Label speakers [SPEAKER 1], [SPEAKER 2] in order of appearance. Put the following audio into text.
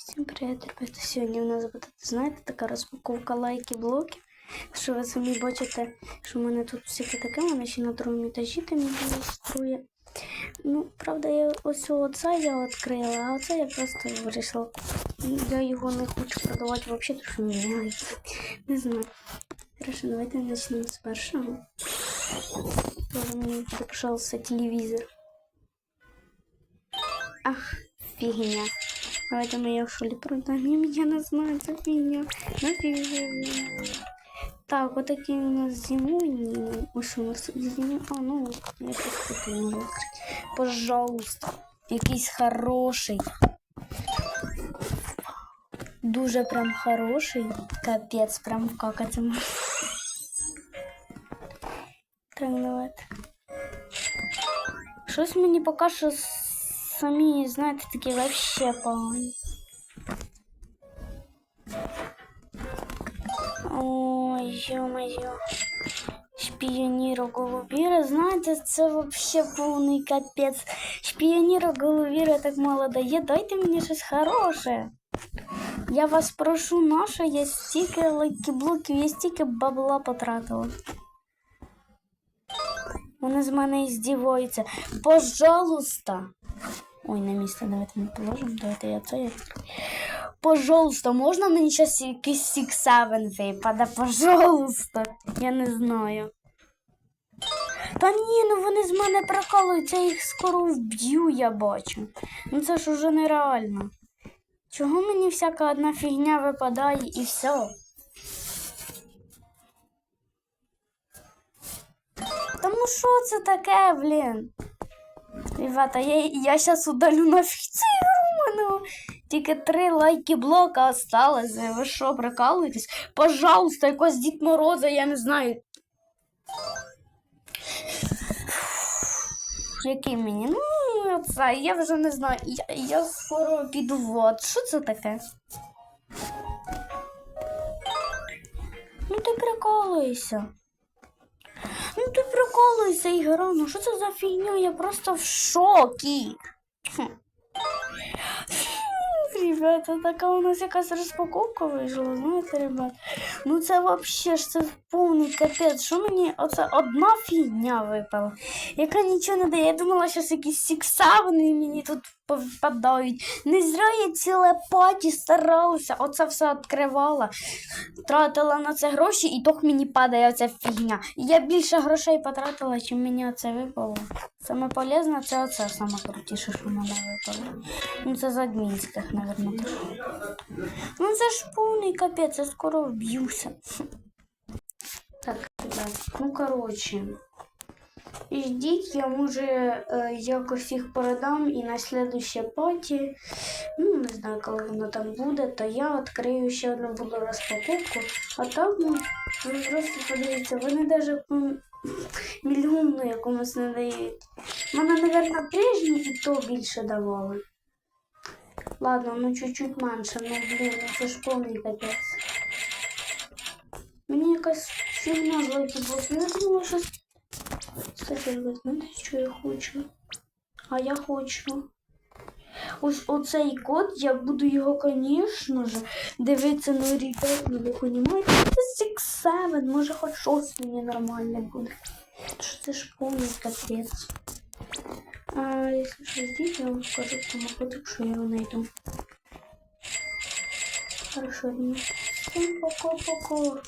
[SPEAKER 1] Всім привіт, ребята. Сьогодні у нас буде, знаєте, така розпаковка лайки блоки. Що ви самі бачите, що в мене тут всяке таке, в мене ще на другому етажі там ілюструє. Ну, правда, я ось оце я відкрила, а оце я просто вирішила. Я його не хочу продавати взагалі, тому що мені не знаю. Хорошо, давайте почнемо з першого. Тоже мені пожалуйста, телевізор. Ах, фігня. А это мы ее шли продам. И меня не знают за меня. Так, вот такие у нас зимой. Уж у нас зимой. А, ну, я просто Пожалуйста. Якийсь хороший. Дуже прям хороший. Капец, прям как это. Так, ну вот. Щось мені поки що самі, знаєте, такі вообще погані. Ой, ё-моё. Шпіоніро Голубіра, знаєте, це вообще повний капець. Шпіоніро Голубіра так мало дає, дайте мені щось хороше. Я вас прошу, наше, я стільки лайки-блоків, я стільки бабла потратила. Вони з мене здіваються. Пожалуйста. Ой, на місце давайте ми положимо. Давайте я це. я- Пожалуйста, можна мені зараз якийсь Six Seven випаде? Пожалуйста. Я не знаю. Та ні, ну вони з мене прикалуються, я їх скоро вб'ю, я бачу. Ну це ж уже нереально. Чого мені всяка одна фігня випадає і все? Тому що це таке, блін? Ребята, я, я сейчас удалю нафиг цю у мене тільки три лайки блока осталось. Ви що, прикалуєтесь? Пожалуйста, якось Дід Мороза, я не знаю. Який мені? Ну, це, я вже не знаю. Я, я скоро піду в вод. Що це таке? Ну ти прикалуєшся. Ну ти приколуйся, ну що це за фігня? Я просто в шокі. Хм. Ребята, така у нас якась розпаковка вийшла, знаєте, ребят. Ну це вообще ж це повний капець. Що мені оце одна фігня випала, яка нічого не дає. Я думала, що якісь сіксавни мені тут попадають. Не зря я ціле паті старалася, оце все відкривала, тратила на це гроші, і тох мені падає оця фігня. Я більше грошей потратила, чим мені оце випало. Саме полезне це оце саме крутіше, що мене випало. Ну це з адмінських, мабуть. Ну це ж повний капець, я скоро вб'юся. Так, ребят, ну коротше. Ждіть, я може е, якось їх передам і на слідуще паті, ну не знаю, коли воно там буде, то я відкрию ще одну буду розпаковку. А так, ну, ви просто подивіться, вони навіть мільйонну якомусь не дають. Мене, мабуть, прежні і то більше давали. Ладно, ну чуть-чуть менше, ну блін, ну це ж повний капець. Мені якась фігня з лайкібос. Я думала, що... Кстати, ви знаєте, що я хочу? А я хочу. Ось оцей код, я буду його, звісно ж, дивитися на ребят, ну ви розумієте, це Six Seven, може хоч щось мені нормальне буде. Що це ж повний капець. А якщо що здесь, я вам скажу в тому коду, що я його знайду. Хорошо. Всім пока-пока.